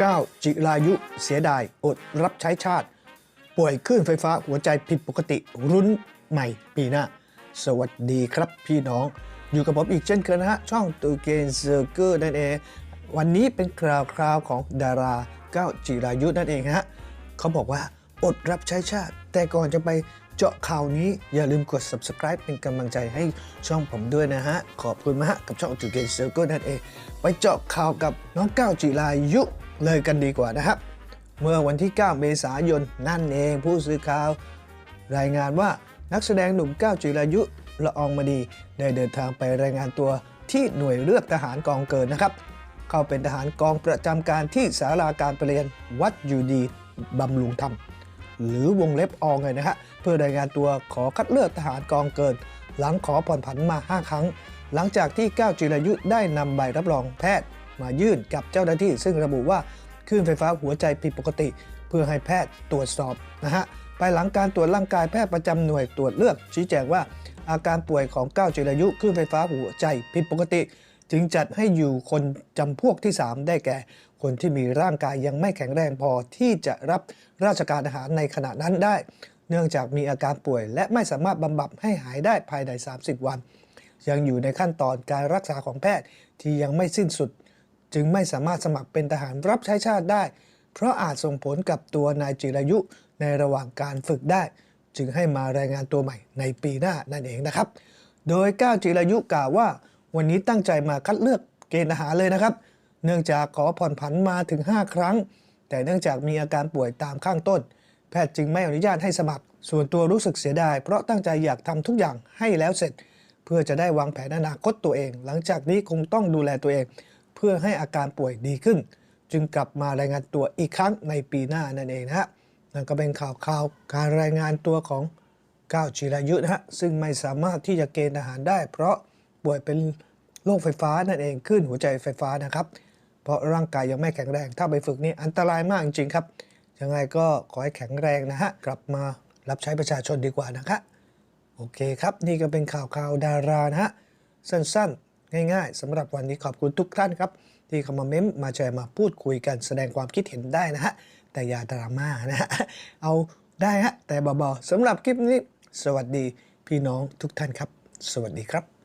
9 จิรายุ เสียดาย อดรับใช้ชาติ ป่วยคลื่นไฟฟ้าหัวใจผิดปกติรุนใหม่ปีหน้า สวัสดีครับพี่น้อง อยู่กับผมอีกเช่นเคยนะฮะ ช่องตูเกนเซอร์เกอร์นั่นเอง วันนี้เป็นคราวคราวของดารา9จิรายุนั่นเองฮะเขาบอกว่าอดรับใช้ชาติ แต่ก่อนจะไปเจาะข่าวนี้อย่าลืมกด subscribe เป็นกำลังใจให้ช่องผมด้วยนะฮะ ขอบคุณมากกับช่องจูเกนเซอร์เกอร์นั่นเอง ไปเจาะข่าวกับน้องก้าวจิรายุ เลยกันดีกว่านะครับ เมื่อวันที่ 9 เมษายนนั่นเองผู้สื่อข่าว รายงานว่านักแสดงหนุ่มก้าวจิรายุละอองมณีได้เดินทางไปรายงานตัวที่หน่วยเลือกทหารกองเกินนะครับ เข้าเป็นทหารกองประจำการที่สาราการประเรียนวัดอยู่ดีบำรุงธรรม หรือวงเล็บอองเลยนะฮะเพื่อรายงานตัวขอคัดเลือกทหารกองเกิน หลังขอผ่อนผันมา 5 ครั้ง หลังจากที่ก้าวจิรายุได้นำใบรับรองแพทย์ มายื่นกับเจ้าหน้าที่ ซึ่งระบุว่าคลื่นไฟฟ้าหัวใจผิดปกติ เพื่อให้แพทย์ตรวจสอบนะฮะภายหลังการตรวจร่างกายแพทย์ประจำหน่วยตรวจเลือก ชี้แจงว่าอาการป่วยของก้าวจิรายุคลื่นไฟฟ้าหัวใจผิดปกติ จึงจัดให้อยู่คนจำพวกที่ 3 ได้แก่ คนที่มีร่างกายยังไม่แข็งแรงพอที่จะรับราชการอาหารในขณะนั้นได้ เนื่องจากมีอาการป่วย และไม่สามารถบำบัดให้หายได้ภายใน 30 วัน ยังอยู่ในขั้นตอนการรักษาของแพทย์ที่ยังไม่สิ้นสุด จึงไม่สามารถสมัครเป็นทหารรับใช้ชาติได้ เพราะอาจส่งผลกับตัวนายจิรายุในระหว่างการฝึกได้ จึงให้มารายงานตัวใหม่ในปีหน้านั่นเองนะครับ โดยก้าวจิรายุกล่าวว่า วันนี้ตั้งใจมาคัดเลือกเกณฑ์ทหารเลยนะครับ เนื่องจากขอผ่อนผันมาถึง 5 ครั้ง แต่เนื่องจากมีอาการป่วยตามข้างต้น แพทย์จึงไม่อนุญาตให้สมัคร ส่วนตัวรู้สึกเสียดาย เพราะตั้งใจอยากทำทุกอย่างให้แล้วเสร็จ เพื่อจะได้วางแผนอนาคตตัวเอง หลังจากนี้คงต้องดูแลตัวเอง เพื่อให้อาการป่วยดีขึ้น จึงกลับมารายงานตัวอีกครั้งในปีหน้านั่นเองนะฮะนั่นก็เป็นข่าวข่าวการรายงานตัวของก้าวจิรายุนะฮะซึ่งไม่สามารถที่จะเกณฑ์ทหารได้ เพราะป่วยเป็นโรคไฟฟ้านั่นเองขึ้นหัวใจไฟฟ้านะครับ เพราะร่างกายยังไม่แข็งแรง ถ้าไปฝึกนี่อันตรายมากจริงๆครับยังไงก็ขอให้แข็งแรงนะฮะกลับมารับใช้ประชาชนดีกว่านะครับโอเคครับ นี่ก็เป็นข่าวข่าวดารานะฮะสั้นๆ ง่ายๆสำหรับวันนี้ขอบคุณทุกท่านครับ ที่เข้ามาเม้มมาแชร์มาพูดคุยกันแสดงความคิดเห็นได้นะฮะแต่อย่าดราม่านะฮะเอาได้ฮะแต่เบาๆสำหรับคลิปนี้ สวัสดีพี่น้องทุกท่านครับ สวัสดีครับ